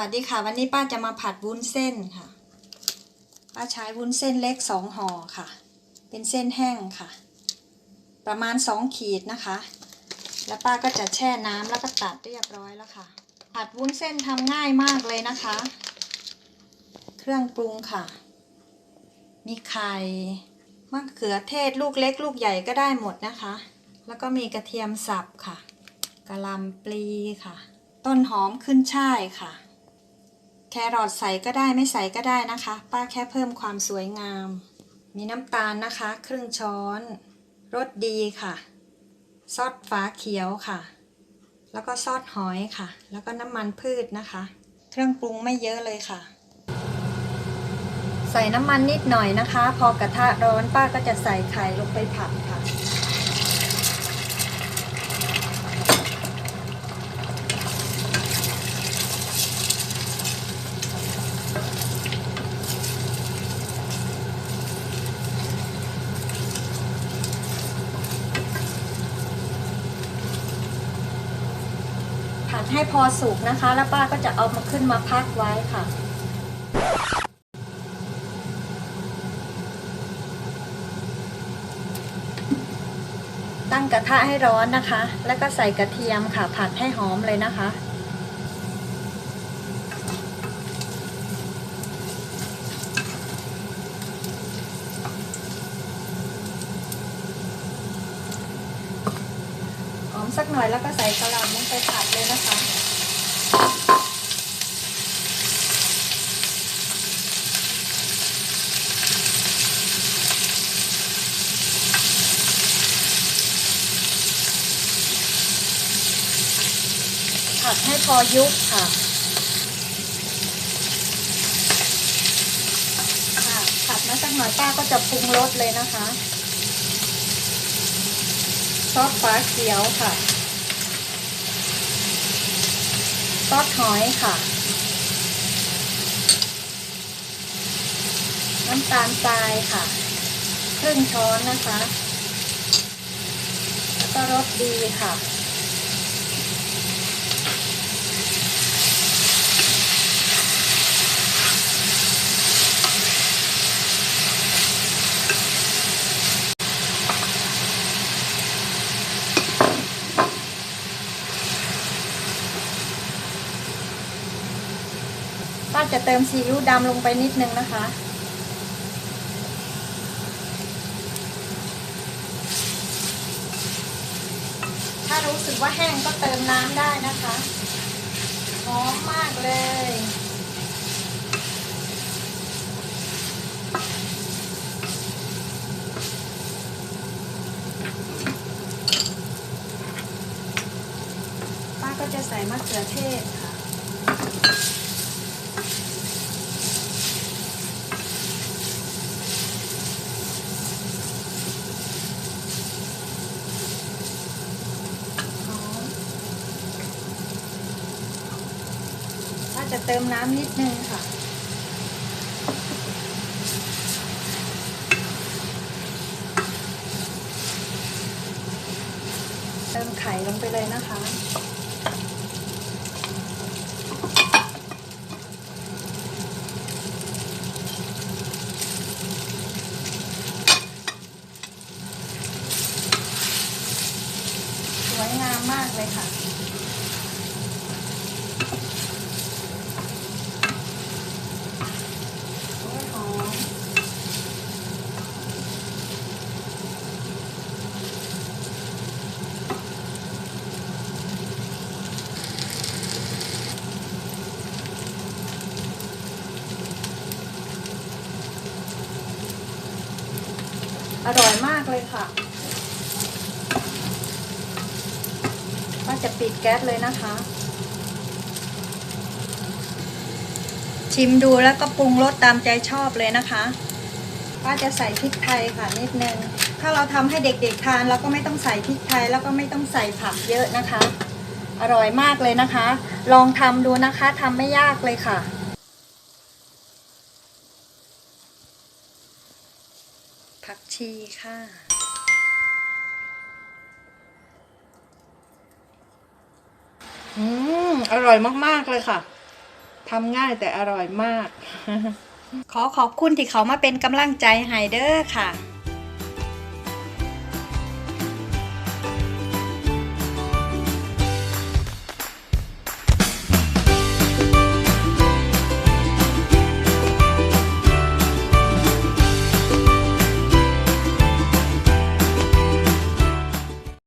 วัสดีค่ะ วันนี้ป้าจะมาผัดวุ้นเส้นค่ะ ป้าใช้วุ้นเส้นเล็กสองห่อค่ะ เป็นเส้นแห้งค่ะ ประมาณสองขีดนะคะ แล้วป้าก็จะแช่น้ำแล้วก็ตัดเรียบร้อยแล้วค่ะ ผัดวุ้นเส้นทำง่ายมากเลยนะคะ เครื่องปรุงค่ะ มีไข่มะเขือเทศลูกเล็กลูกใหญ่ก็ได้หมดนะคะ แล้วก็มีกระเทียมสับค่ะกะหล่ำปลีค่ะ ต้นหอมขึ้นช่ายค่ะ แครอทใส่ก็ได้ไม่ใส่ก็ได้นะคะ ป้าแค่เพิ่มความสวยงาม มีน้ำตาลนะคะ ครึ่งช้อนรสดีค่ะ ซอสฟ้าเขียวค่ะ แล้วก็ซอสหอยค่ะ แล้วก็น้ำมันพืชนะคะ เครื่องปรุงไม่เยอะเลยค่ะ ใส่น้ำมันนิดหน่อยนะคะ พอกระทะร้อนป้าก็จะใส่ไข่ลงไปผัดค่ะ ให้พอสุกนะคะ แล้วป้าก็จะเอามาขึ้นมาพักไว้ค่ะ ตั้งกระทะให้ร้อนนะคะ แล้วก็ใส่กระเทียมค่ะ ผัดให้หอมเลยนะคะ สักหน่อยแล้วก็ใส่กระหล่ำลงไปผัดเลยนะคะผัดให้พอยุบค่ะค่ะผัดมาสักหน่อยป้าก็จะปรุงรสเลยนะคะ ซอสฟ้าเขียวค่ะ ซอสหอยค่ะ น้ำตาลทรายค่ะ ครึ่งช้อนนะคะ แล้วก็รสดีค่ะ ป้าจะเติมซีอิ๊วดำลงไปนิดนึงนะคะ ถ้ารู้สึกว่าแห้งก็เติมน้ำได้นะคะหอมมากเลยป้าก็จะใส่มะเขือเทศค่ะ จะเติมน้ำนิดนึงค่ะ เติมไข่ลงไปเลยนะคะสวยงามมากเลยค่ะ อร่อยมากเลยค่ะป้าจะปิดแก๊สเลยนะคะ ชิมดูแล้วก็ปรุงรสตามใจชอบเลยนะคะป้าจะใส่พริกไทยค่ะนิดนึง ถ้าเราทำให้เด็กๆทานเราก็ไม่ต้องใส่พริกไทย แล้วก็ไม่ต้องใส่ผักเยอะนะคะ อร่อยมากเลยนะคะ ลองทำดูนะคะทำไม่ยากเลยค่ะ ผัก ชีค่ะ อืม อร่อยมาก ๆ เลยค่ะ ทำง่ายแต่อร่อยมาก ขอขอบคุณที่เขามาเป็นกำลังใจให้เด้อค่ะ